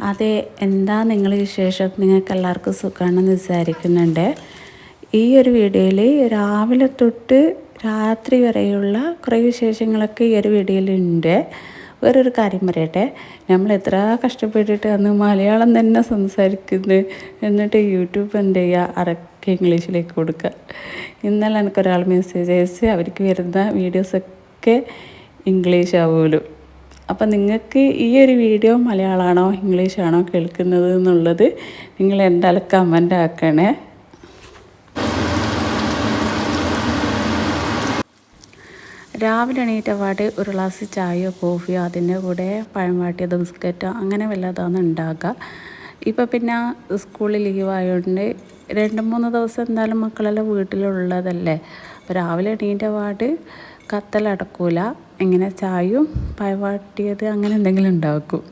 അതെ എന്താ നിങ്ങൾ വിശേഷം? നിങ്ങൾക്ക് എല്ലാവർക്കും സുഖമാണെന്ന് വിചാരിക്കുന്നുണ്ട്. ഈ ഒരു വീഡിയോയിൽ രാവിലെ തൊട്ട് രാത്രി വരെയുള്ള കുറേ വിശേഷങ്ങളൊക്കെ ഈ ഒരു വീഡിയോയിലുണ്ട്. വേറൊരു കാര്യം പറയട്ടെ. നമ്മൾ എത്ര കഷ്ടപ്പെട്ടിട്ട് അന്ന് മലയാളം തന്നെ സംസാരിക്കുന്നത് എന്നിട്ട് യൂട്യൂബ് എന്ത് ചെയ്യുക? അറക്കെ ഇംഗ്ലീഷിലേക്ക് കൊടുക്കുക. ഇന്നലെ എനിക്കൊരാൾ മെസ്സേജ് അയച്ച് അവർക്ക് വരുന്ന വീഡിയോസൊക്കെ ഇംഗ്ലീഷ് ആവുമല്ലോ അപ്പം നിങ്ങൾക്ക് ഈ ഒരു വീഡിയോ മലയാളമാണോ ഇംഗ്ലീഷാണോ കേൾക്കുന്നത് എന്നുള്ളത് നിങ്ങൾ എന്തായാലും കമന്റ് ആക്കണേ. രാവിലെ എണീറ്റ പാട് ഒരു ഗ്ലാസ് ചായയോ കോഫിയോ അതിന്റെ കൂടെ പഴം വാട്ടിയത് ബിസ്ക്കറ്റോ അങ്ങനെ വല്ലതാണ് ഉണ്ടാക്കുക. ഇപ്പം പിന്നെ സ്കൂളിൽ ലീവ് ആയതുകൊണ്ട് രണ്ട് മൂന്ന് ദിവസം എന്തായാലും മക്കളെല്ലാം വീട്ടിലുള്ളതല്ലേ. അപ്പോൾ രാവിലെ എണീറ്റ പാട് കത്തലടക്കൂല. ഇങ്ങനെ ചായയും പഴവാട്ടിയത് അങ്ങനെ എന്തെങ്കിലും ഉണ്ടാക്കും.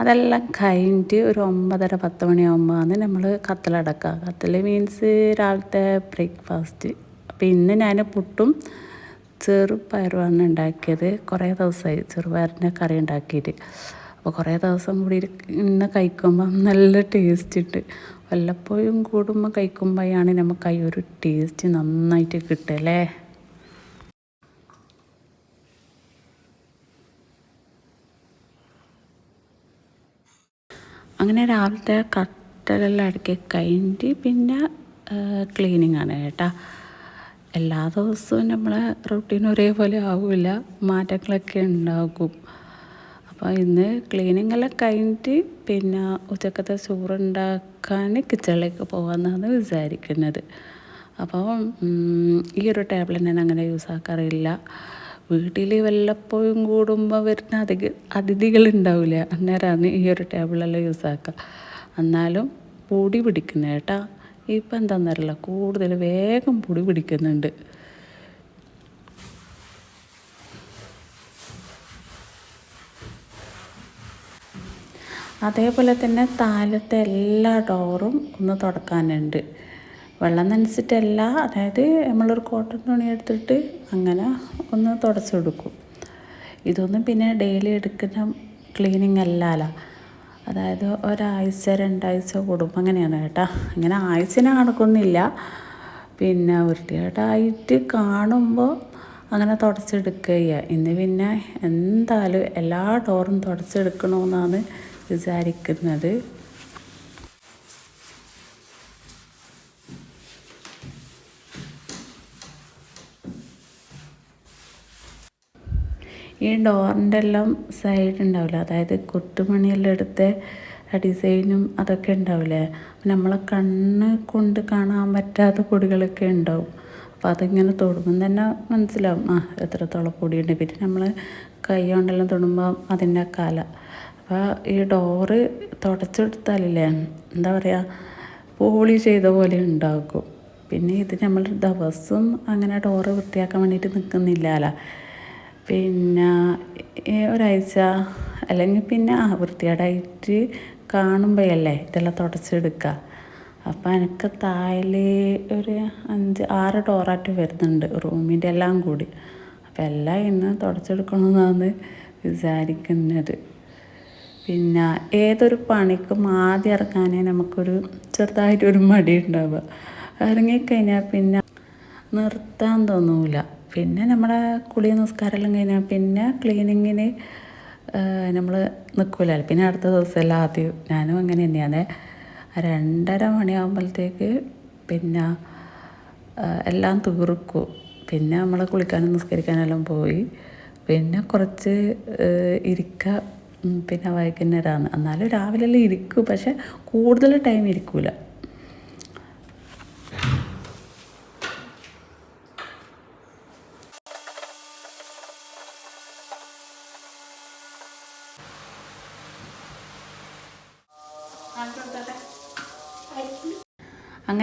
അതെല്ലാം കഴിഞ്ഞിട്ട് ഒരു ഒമ്പതര പത്ത് മണിയാകുമ്പോഴാണ് നമ്മൾ കത്തലടക്കുക കത്തൽ മീൻസ് രാവിലത്തെ ബ്രേക്ക്ഫാസ്റ്റ് അപ്പോൾ ഇന്ന് ഞാൻ പുട്ടും ചെറുപയറുമാണ് ഉണ്ടാക്കിയത്. കുറേ ദിവസമായി ചെറുപയറിന്റെ കറി ഉണ്ടാക്കിയിട്ട്. അപ്പോൾ കുറേ ദിവസം കൂടി ഇന്ന് കഴിക്കുമ്പോൾ നല്ല ടേസ്റ്റ് ഉണ്ട് വല്ലപ്പോഴും കൂടുമ്പോൾ കഴിക്കുമ്പോഴാണ് നമുക്ക് ഈ ഒരു ടേസ്റ്റ് നന്നായിട്ട് കിട്ടുക അല്ലേ? അങ്ങനെ രാവിലത്തെ കട്ടലെല്ലാം അടുക്കി കഴിഞ്ഞിട്ട് പിന്നെ ക്ലീനിങ് ആണ് കേട്ടോ. എല്ലാ ദിവസവും നമ്മളെ റൊട്ടീൻ ഒരേപോലെ ആവില്ല മാറ്റങ്ങളൊക്കെ ഉണ്ടാകും. അപ്പോൾ ഇന്ന് ക്ലീനിങ് എല്ലാം കഴിഞ്ഞിട്ട് പിന്നെ ഉച്ചക്കത്തെ ചോറുണ്ടാക്കാൻ കിച്ചണിലേക്ക് പോകാമെന്നാണ് വിചാരിക്കുന്നത്. അപ്പോൾ ഈ ഒരു ടേബിൾ അങ്ങനെ യൂസ് ആക്കാറില്ല. വീട്ടിൽ വല്ലപ്പോഴും കൂടുമ്പോൾ വരുന്ന അതിഥി അതിഥികൾ ഉണ്ടാവില്ല അന്നേരമാണ് ഈ ഒരു ടേബിളെല്ലാം യൂസ് ആക്കുക എന്നാലും പൊടി പിടിക്കുന്നത് കേട്ടാ. ഇപ്പം എന്താണെന്നറിയില്ല കൂടുതൽ വേഗം പൊടി പിടിക്കുന്നുണ്ട്. അതേപോലെ തന്നെ താലത്തെ എല്ലാ ഡോറും ഒന്ന് തുടക്കാനുണ്ട്. വെള്ളം നനച്ചിട്ടല്ല. അതായത് നമ്മളൊരു കോട്ടൺ തുണി എടുത്തിട്ട് അങ്ങനെ ഒന്ന് തുടച്ചു കൊടുക്കും ഇതൊന്നും പിന്നെ ഡെയിലി എടുക്കുന്ന ക്ലീനിങ് അല്ലല്ലോ. അതായത് ഒരാഴ്ച രണ്ടാഴ്ച കൂടുമ്പോൾ അങ്ങനെയാണ് കേട്ടോ. ഇങ്ങനെ ആഴ്ചനെ കണക്കൊന്നുമില്ല. പിന്നെ വൃത്തികേടായിട്ട് കാണുമ്പോൾ അങ്ങനെ തുടച്ചെടുക്കുക ഇന്ന് പിന്നെ എന്തായാലും എല്ലാ ഡോറും തുടച്ചെടുക്കണമെന്നാണ് വിചാരിക്കുന്നത്. ഈ ഡോറിന്റെ എല്ലാം സൈഡ് ഉണ്ടാവില്ല? അതായത് കൊത്തുമണിയെല്ലാം എടുത്ത ഡിസൈനും അതൊക്കെ ഉണ്ടാവില്ലേ? നമ്മളെ കണ്ണ് കൊണ്ട് കാണാൻ പറ്റാത്ത പൊടികളൊക്കെ ഉണ്ടാവും. അപ്പോൾ അതിങ്ങനെ തൊടുമ്പം തന്നെ മനസ്സിലാവും ആ എത്രത്തോളം പൊടിയുണ്ട്. പിന്നെ നമ്മൾ കൈ കൊണ്ടെല്ലാം തൊടുമ്പോൾ അതിന്റെ കല. അപ്പോൾ ഈ ഡോറ് തുടച്ചെടുത്താലില്ലേ എന്താ പറയുക പോളി ചെയ്ത പോലെ ഉണ്ടാക്കും. പിന്നെ ഇത് നമ്മൾ ദിവസം അങ്ങനെ ഡോറ് വൃത്തിയാക്കാൻ വേണ്ടിയിട്ട് നിൽക്കുന്നില്ലല്ലോ പിന്നെ ഒരാഴ്ച അല്ലെങ്കിൽ പിന്നെ ആ വൃത്തികേടായിട്ട് കാണുമ്പോഴല്ലേ ഇതെല്ലാം തുടച്ചെടുക്കുക. അപ്പം എനിക്ക് താഴെ ഒരു അഞ്ച് ആറ് ഡോറായിട്ട് വരുന്നുണ്ട് റൂമിന്റെ എല്ലാം കൂടി. അപ്പം എല്ലാം ഇന്ന് തുടച്ചെടുക്കണമെന്നാണ് വിചാരിക്കുന്നത്. പിന്നെ ഏതൊരു പണിക്കും ആദ്യം ഇറങ്ങാനേ നമുക്കൊരു ചെറുതായിട്ടൊരു മടി ഉണ്ടാവുക. ഇറങ്ങിക്കഴിഞ്ഞാൽ പിന്നെ നിർത്താൻ തോന്നൂല. പിന്നെ നമ്മുടെ കുളി നിസ്കാരമെല്ലാം കഴിഞ്ഞാൽ പിന്നെ ക്ലീനിങ്ങിന് നമ്മൾ നിൽക്കില്ല പിന്നെ അടുത്ത ദിവസമെല്ലാം ആദ്യം. ഞാനും അങ്ങനെ തന്നെയാണ്. രണ്ടര മണിയാകുമ്പോഴത്തേക്ക് പിന്നെ എല്ലാം തീർക്കും. പിന്നെ നമ്മൾ കുളിക്കാനും നിസ്കരിക്കാനെല്ലാം പോയി. പിന്നെ കുറച്ച് ഇരിക്ക പിന്നെ വൈകുന്നേരമാണ് എന്നാലും രാവിലെ എല്ലാം ഇരിക്കും. പക്ഷെ കൂടുതൽ ടൈം ഇരിക്കില്ല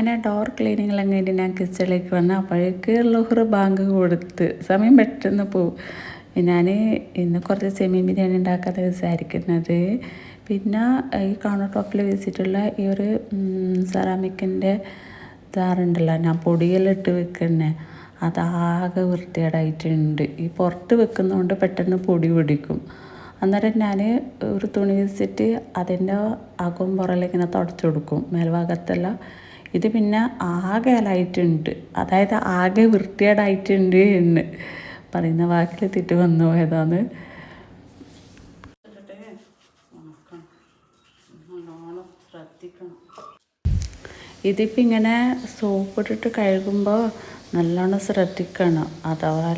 അങ്ങനെ ഡോർ ക്ലീനിങ്ങെല്ലാം കഴിഞ്ഞ് ഞാൻ കിച്ചണിലേക്ക് വന്ന് അപ്പോഴേക്ക് ലുഹർ ബാങ്ക് കൊടുത്ത് സമയം പെട്ടെന്ന് പോവും. ഞാൻ ഇന്ന് കുറച്ച് സെമി ബിരിയാണി ഉണ്ടാക്കാതെ വിചാരിക്കുന്നത്. പിന്നെ ഈ കൗണ്ടർ ടോപ്പിൽ വെച്ചിട്ടുള്ള ഈ ഒരു സെറാമിക്കിന്റെ ജാറുണ്ടല്ലോ ഞാൻ പൊടിയെല്ലാം ഇട്ട് വെക്കുന്നത് അതാകെ വൃത്തികേടായിട്ടുണ്ട്. ഈ പുറത്ത് വെക്കുന്നതുകൊണ്ട് പെട്ടെന്ന് പൊടി പിടിക്കും. അന്നേരം ഞാൻ ഒരു തുണി വെച്ചിട്ട് അതിന്റെ അകം പുറമെല്ലാം ഇങ്ങനെ തുടച്ചു കൊടുക്കും. മേൽഭാഗത്തെല്ലാം ഇത് പിന്നെ ആകെ ഇലായിട്ടുണ്ട് അതായത് ആകെ വൃത്തികേടായിട്ടുണ്ട് എന്ന് പറയുന്ന വാക്കിൽ തെറ്റ് വന്നു പോയതാണ്. ഇതിപ്പോൾ ഇങ്ങനെ സോപ്പ് ഇട്ടിട്ട് കഴുകുമ്പോൾ നല്ലോണം ശ്രദ്ധിക്കണം. അഥവാ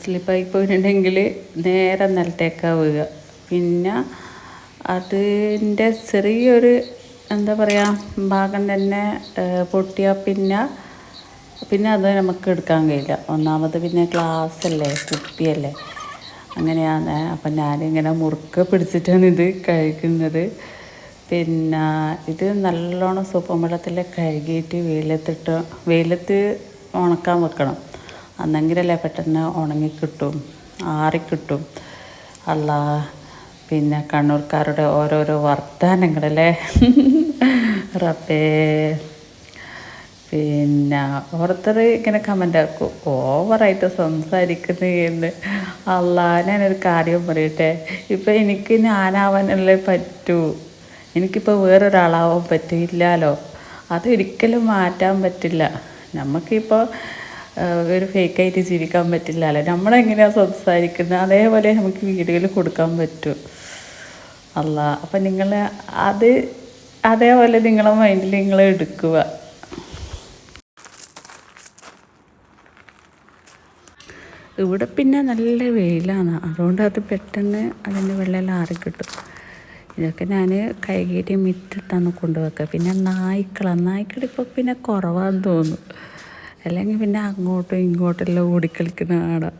സ്ലിപ്പായി പോയിട്ടുണ്ടെങ്കിൽ നേരെ നിലത്തേക്കാവുക പിന്നെ അതിന്റെ ചെറിയൊരു എന്താ പറയുക ഭാഗം തന്നെ പൊട്ടിയാൽ പിന്നെ പിന്നെ അത് നമുക്ക് എടുക്കാൻ കഴിയില്ല. ഒന്നാമത് പിന്നെ ക്ലാസ് അല്ലേ കുപ്പിയല്ലേ. അങ്ങനെയാണ്. അപ്പം ഞാനിങ്ങനെ മുറുക്ക പിടിച്ചിട്ടാണ് ഇത് കഴിക്കുന്നത് പിന്നെ ഇത് നല്ലോണം സൂപ്പർ വെള്ളത്തിൽ കഴുകിയിട്ട് വെയിലത്തിട്ട് വെയിലത്ത് ഉണക്കാൻ വെക്കണം. അന്നെങ്കിലല്ലേ പെട്ടെന്ന് ഉണങ്ങിക്കിട്ടും ആറിക്കിട്ടും. അല്ല പിന്നെ കണ്ണൂർക്കാരുടെ ഓരോരോ വർത്തമാനങ്ങളല്ലേ? റബ്ബേ. പിന്നെ ഓരോരുത്തർ ഇങ്ങനെ കമന്റ് ആക്കും. ഓവറായിട്ട് സംസാരിക്കുന്നു എന്ന് അല്ല ഞാനൊരു കാര്യം പറയട്ടെ. ഇപ്പം എനിക്ക് ഞാനാവാനല്ലേ പറ്റൂ. എനിക്കിപ്പോൾ വേറൊരാളാവാൻ പറ്റില്ലല്ലോ അത് ഒരിക്കലും മാറ്റാൻ പറ്റില്ല. നമുക്കിപ്പോൾ ഒരു ഫേക്കായിട്ട് ജീവിക്കാൻ പറ്റില്ലല്ലോ. നമ്മളെങ്ങനെയാണ് സംസാരിക്കുന്നത്? അതേപോലെ നമുക്ക് വീഡിയോയിൽ കൊടുക്കാൻ പറ്റും. അല്ല അപ്പം നിങ്ങൾ അത് അതേപോലെ നിങ്ങളെ മൈൻഡിൽ നിങ്ങൾ എടുക്കുക. ഇവിടെ പിന്നെ നല്ല വെയിലാണ്. അതുകൊണ്ട് അത് പെട്ടെന്ന് അതിന്റെ വെള്ളം ആറിക്കിട്ടും ഇതൊക്കെ ഞാൻ കഴുകിയിട്ട് മിറ്റിട്ടാണ് കൊണ്ടുവെക്കുക. പിന്നെ നായ്ക്കളാണ് നായ്ക്കളിപ്പോൾ പിന്നെ കുറവാന്ന് തോന്നുന്നു. അല്ലെങ്കിൽ പിന്നെ അങ്ങോട്ടും ഇങ്ങോട്ടെല്ലാം ഓടിക്കളിക്കുന്ന കാണാം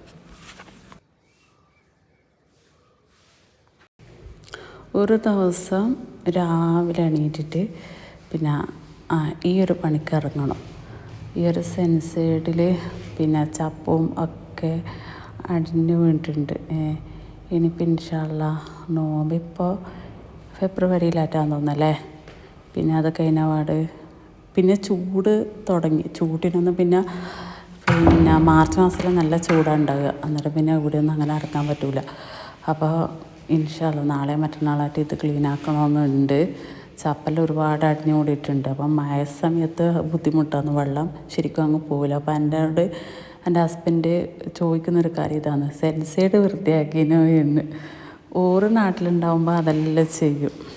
ഒരു ദിവസം രാവിലെ എണീറ്റിട്ട് പിന്നെ ഈ ഒരു പണിക്ക് ഇറങ്ങണം. ഈ ഒരു സെൻസൈഡിൽ പിന്നെ ചപ്പും ഒക്കെ അടിഞ്ഞു വീണിട്ടുണ്ട്. ഇനി പിൻഷാള്ള നോമ്പിപ്പോൾ ഫെബ്രുവരിയിലാറ്റാന്ന് തോന്നല്ലേ പിന്നെ അത് കഴിഞ്ഞപാട് പിന്നെ ചൂട് തുടങ്ങി. ചൂടിനൊന്നും പിന്നെ പിന്നെ മാർച്ച് മാസത്തിൽ നല്ല ചൂടാണ് ഉണ്ടാവുക. അന്നേരം പിന്നെ ഇവിടെയൊന്നും അങ്ങനെ ഇറങ്ങാൻ പറ്റില്ല അപ്പോൾ ഇൻഷാല്ല നാളെ മറ്റന്നാളായിട്ട് ഇത് ക്ലീൻ ആക്കണമെന്നുണ്ട് ചപ്പൽ ഒരുപാട് അടിഞ്ഞു കൂടിയിട്ടുണ്ട് അപ്പം മഴ സമയത്ത് ബുദ്ധിമുട്ടാണ് വെള്ളം ശരിക്കും അങ്ങ് പോവില്ല. അപ്പം എന്റെ എന്റെ ഹസ്ബൻഡ് ചോദിക്കുന്നൊരു കാര്യം ഇതാണ്. സെൻസൈഡ് വൃത്തിയാക്കിനോ എന്ന് ഓരോ നാട്ടിലുണ്ടാവുമ്പോൾ അതെല്ലാം ചെയ്യും.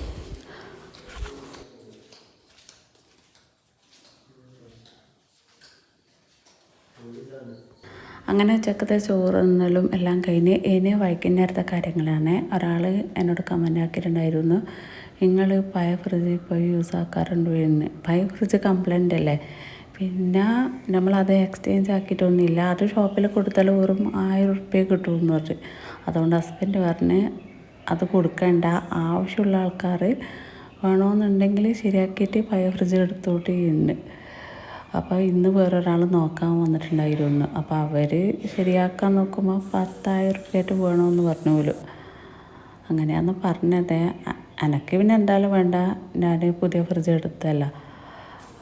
അങ്ങനെ ഉച്ചക്കത്തെ ചോറുന്നലും എല്ലാം കഴിഞ്ഞ് ഇനി വൈകുന്നേരത്തെ കാര്യങ്ങളാണ്. ഒരാൾ എന്നോട് കമന്റ് ആക്കിയിട്ടുണ്ടായിരുന്നു നിങ്ങൾ പഴയ ഫ്രിഡ്ജ് ഇപ്പോൾ യൂസ് ആക്കാറുണ്ടോ എന്ന്? പഴയ ഫ്രിഡ്ജ് കംപ്ലൈന്റ് അല്ലേ? പിന്നെ നമ്മളത് എക്സ്ചേഞ്ച് ആക്കിയിട്ടൊന്നുമില്ല. അത് ഷോപ്പിൽ കൊടുത്താൽ വെറും ആയിരം ഉറുപ്പ്യ കിട്ടുമെന്ന് പറഞ്ഞു. അതുകൊണ്ട് ഹസ്ബൻഡ് പറഞ്ഞ് അത് കൊടുക്കേണ്ട. ആവശ്യമുള്ള ആൾക്കാർ വേണമെന്നുണ്ടെങ്കിൽ ശരിയാക്കിയിട്ട് പഴയ ഫ്രിഡ്ജ് എടുത്തോട്ട് ഉണ്ട് അപ്പോൾ ഇന്ന് വേറൊരാൾ നോക്കാൻ വന്നിട്ടുണ്ടായിരുന്നു. അപ്പോൾ അവർ ശരിയാക്കാൻ നോക്കുമ്പോൾ പത്തായിരം റുപ്യായിട്ട് വേണമെന്ന് പറഞ്ഞു പോലും. അങ്ങനെയാന്ന് പറഞ്ഞത്. എനക്ക് പിന്നെ എന്തായാലും വേണ്ട. ഞാൻ പുതിയ ഫ്രിഡ്ജ് എടുത്തല്ല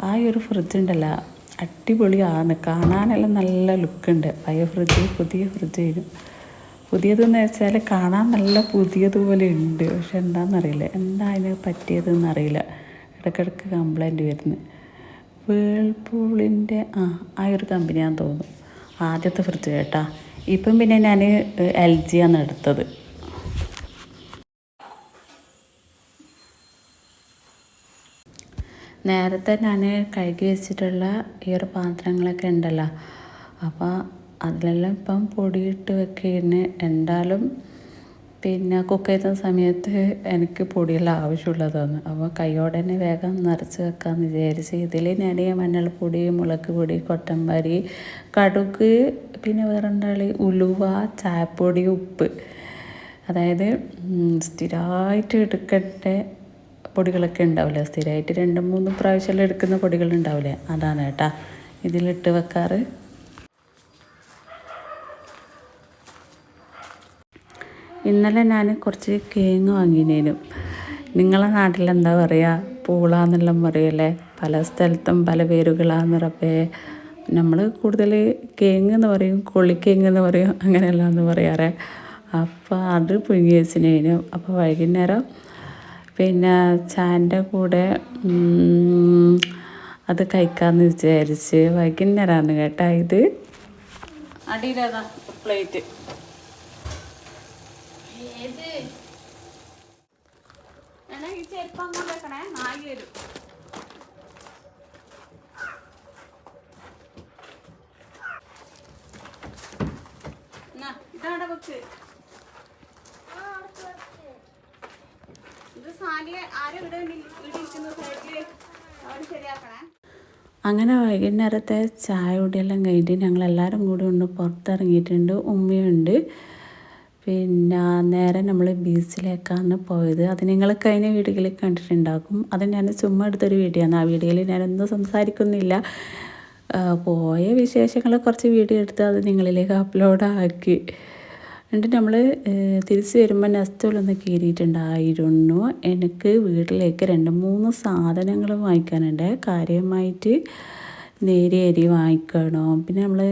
ആ ഒരു ഫ്രിഡ്ജ് ഉണ്ടല്ലോ അടിപൊളിയാണ് കാണാനെല്ലാം നല്ല ലുക്കുണ്ട് പഴയ ഫ്രിഡ്ജ് പുതിയ ഫ്രിഡ്ജ് ആയിരുന്നു. പുതിയതെന്ന് വെച്ചാൽ കാണാൻ നല്ല പുതിയതുപോലെ ഉണ്ട്. പക്ഷെ എന്താണെന്നറിയില്ല എന്താ അതിന് പറ്റിയതെന്നറിയില്ല. ഇടയ്ക്കിടയ്ക്ക് കംപ്ലൈന്റ് വരുന്നു. വേൾപൂളിന്റെ ആ ആ ഒരു കമ്പനിയാന്ന് തോന്നുന്നു. ആദ്യത്തെ ഫ്രിഡ്ജ് കേട്ടാ. ഇപ്പം പിന്നെ ഞാൻ എൽ ജി ആണ് എടുത്തത്. നേരത്തെ ഞാൻ കഴുകി വെച്ചിട്ടുള്ള ഈ ഒരു പാത്രങ്ങളൊക്കെ ഉണ്ടല്ലോ. അപ്പോൾ അതിലെല്ലാം ഇപ്പം പൊടിയിട്ട് വെക്കുകയാണ് എന്തായാലും പിന്നെ കുക്ക് ചെയ്യുന്ന സമയത്ത് എനിക്ക് പൊടിയെല്ലാം ആവശ്യമുള്ളതാണ്. അപ്പോൾ കൈയോടെ തന്നെ വേഗം നിറച്ച് വെക്കാമെന്ന് വിചാരിച്ച് ഇതിൽ ഞാൻ മഞ്ഞൾപ്പൊടി മുളക് പൊടി കൊട്ടമ്പരി കടുക് പിന്നെ വേറെ എന്താ ഉലുവ ചായപ്പൊടി ഉപ്പ്. അതായത് സ്ഥിരമായിട്ട് എടുക്കേണ്ട പൊടികളൊക്കെ ഉണ്ടാവില്ലേ? സ്ഥിരമായിട്ട് രണ്ട് മൂന്ന് പ്രാവശ്യമെല്ലാം എടുക്കുന്ന പൊടികളുണ്ടാവില്ലേ അതാണ് കേട്ടാ. ഇതിലിട്ട് വെക്കാറ്. ഇന്നലെ ഞാൻ കുറച്ച് കേങ്ങ് വാങ്ങിനേനും. നിങ്ങളുടെ നാട്ടിൽ എന്താ പറയുക പൂളാന്നെല്ലാം പറയല്ലേ? പല സ്ഥലത്തും പല പേരുകളാന്ന് റബ്ബേ. നമ്മൾ കൂടുതൽ കേങ്ങ് എന്ന് പറയും കൊള്ളിക്കേങ്ങ് എന്ന് പറയും അങ്ങനെയല്ലാന്ന് പറയാറേ. അപ്പോൾ അത് പുഴുങ്ങി വെച്ചിനു അപ്പോൾ വൈകുന്നേരം പിന്നെ ചാന്റെ കൂടെ അത് കഴിക്കാമെന്ന് വിചാരിച്ച് വൈകുന്നേരമാണ് കേട്ടോ ഇത്. അടിയിലേതാ? പ്ലേറ്റ് ഈ ചെരുപ്പ് അങ്ങോട്ട് വെക്കണേ? നായി വരും. ഇതാടെ വെക്ക്. ഇത് ശരിയാക്കണേ. അങ്ങനെ വൈകുന്നേരത്തെ ചായ കുടിയെല്ലാം കഴിഞ്ഞിട്ട് ഞങ്ങളെല്ലാവരും കൂടി ഒന്ന് പുറത്തിറങ്ങിയിട്ടുണ്ട്. ഉമ്മയുണ്ട്. പിന്നെ നേരെ നമ്മൾ ബീച്ചിലേക്കാണ് പോയത്. അത് നിങ്ങൾ കഴിഞ്ഞ വീഡിയോയിൽ കണ്ടിട്ടുണ്ടാകും. അത് ഞാൻ ചുമ്മാ എടുത്തൊരു വീഡിയോ ആണ്. ആ വീഡിയോയിൽ ഞാനൊന്നും സംസാരിക്കുന്നില്ല. പോയ വിശേഷങ്ങൾ കുറച്ച് വീഡിയോ എടുത്ത് അത് നിങ്ങളിലേക്ക് അപ്ലോഡ് ആക്കി. എന്നിട്ട് നമ്മൾ തിരിച്ച് വരുമ്പോൾ നെസ്റ്റോലൊന്ന് കീറിയിട്ടുണ്ടായിരുന്നു എനിക്ക് വീട്ടിലേക്ക് രണ്ട് മൂന്ന് സാധനങ്ങൾ വാങ്ങിക്കാനുണ്ട്. കാര്യമായിട്ട് നേരിയ അരി വാങ്ങിക്കണം. പിന്നെ നമ്മൾ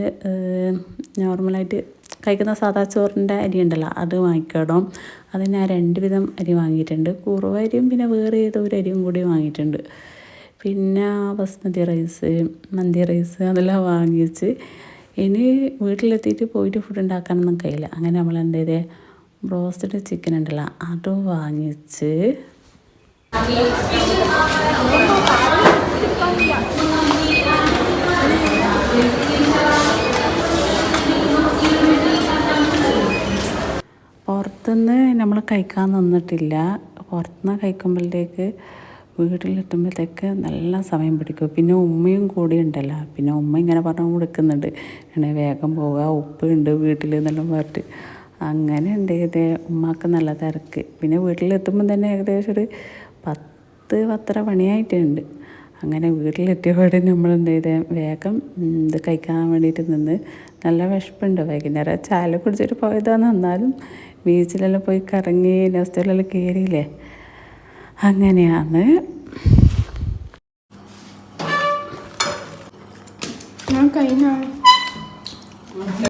നോർമലായിട്ട് കഴിക്കുന്ന സാദാ ചോറിന്റെ അരി ഉണ്ടല്ലോ അത് വാങ്ങിക്കണം. അത് ഞാൻ രണ്ട് വിധം അരി വാങ്ങിയിട്ടുണ്ട്. കുറുവ അരിയും പിന്നെ വേറെ ഏതോ ഒരു അരിയും കൂടി വാങ്ങിയിട്ടുണ്ട്. പിന്നെ ബസ്മതി റൈസ് മന്തി റൈസ് അതെല്ലാം വാങ്ങിച്ച് ഇനി വീട്ടിലെത്തിയിട്ട് പോയിട്ട് ഫുഡ് ഉണ്ടാക്കാനൊന്നും കഴിയില്ല. അങ്ങനെ നമ്മൾ എന്താ ചെയ്തേ? ബ്രോസ്റ്റഡ് ചിക്കൻ ഉണ്ടല്ലോ അത് വാങ്ങിച്ച് പുറത്തുനിന്ന് നമ്മൾ കഴിക്കാൻ നിന്നിട്ടില്ല. പുറത്തുനിന്ന് കഴിക്കുമ്പോഴത്തേക്ക് വീട്ടിലെത്തുമ്പോഴത്തേക്ക് നല്ല സമയം പിടിക്കും. പിന്നെ ഉമ്മയും കൂടി ഉണ്ടല്ലോ. പിന്നെ ഉമ്മ ഇങ്ങനെ പറഞ്ഞു കൊടുക്കുന്നുണ്ട്. എന്നെ വേഗം പോവുക ഉപ്പ് ഉണ്ട് വീട്ടിൽ എന്നെല്ലാം പറഞ്ഞിട്ട്. അങ്ങനെ ഉണ്ട്. ഇത് ഉമ്മാക്ക് നല്ല തിരക്ക്. പിന്നെ വീട്ടിലെത്തുമ്പോൾ തന്നെ ഏകദേശം ഒരു പത്ത് പത്തര പണിയായിട്ടുണ്ട് അങ്ങനെ വീട്ടിലെത്തിയപാടെ നമ്മൾ എന്ത് ചെയ്ത് വേഗം ഇത് കഴിക്കാൻ വേണ്ടിയിട്ട് നിന്ന് നല്ല വിശപ്പുണ്ട്. വൈകുന്നേരം ചായ കുടിച്ചിട്ട് പോയതാണെന്നാലും ബീച്ചിലെല്ലാം പോയി കറങ്ങി നെസ്റ്റലെല്ലാം കയറിയില്ലേ അങ്ങനെയാണ്. ഞാൻ കഴിഞ്ഞ?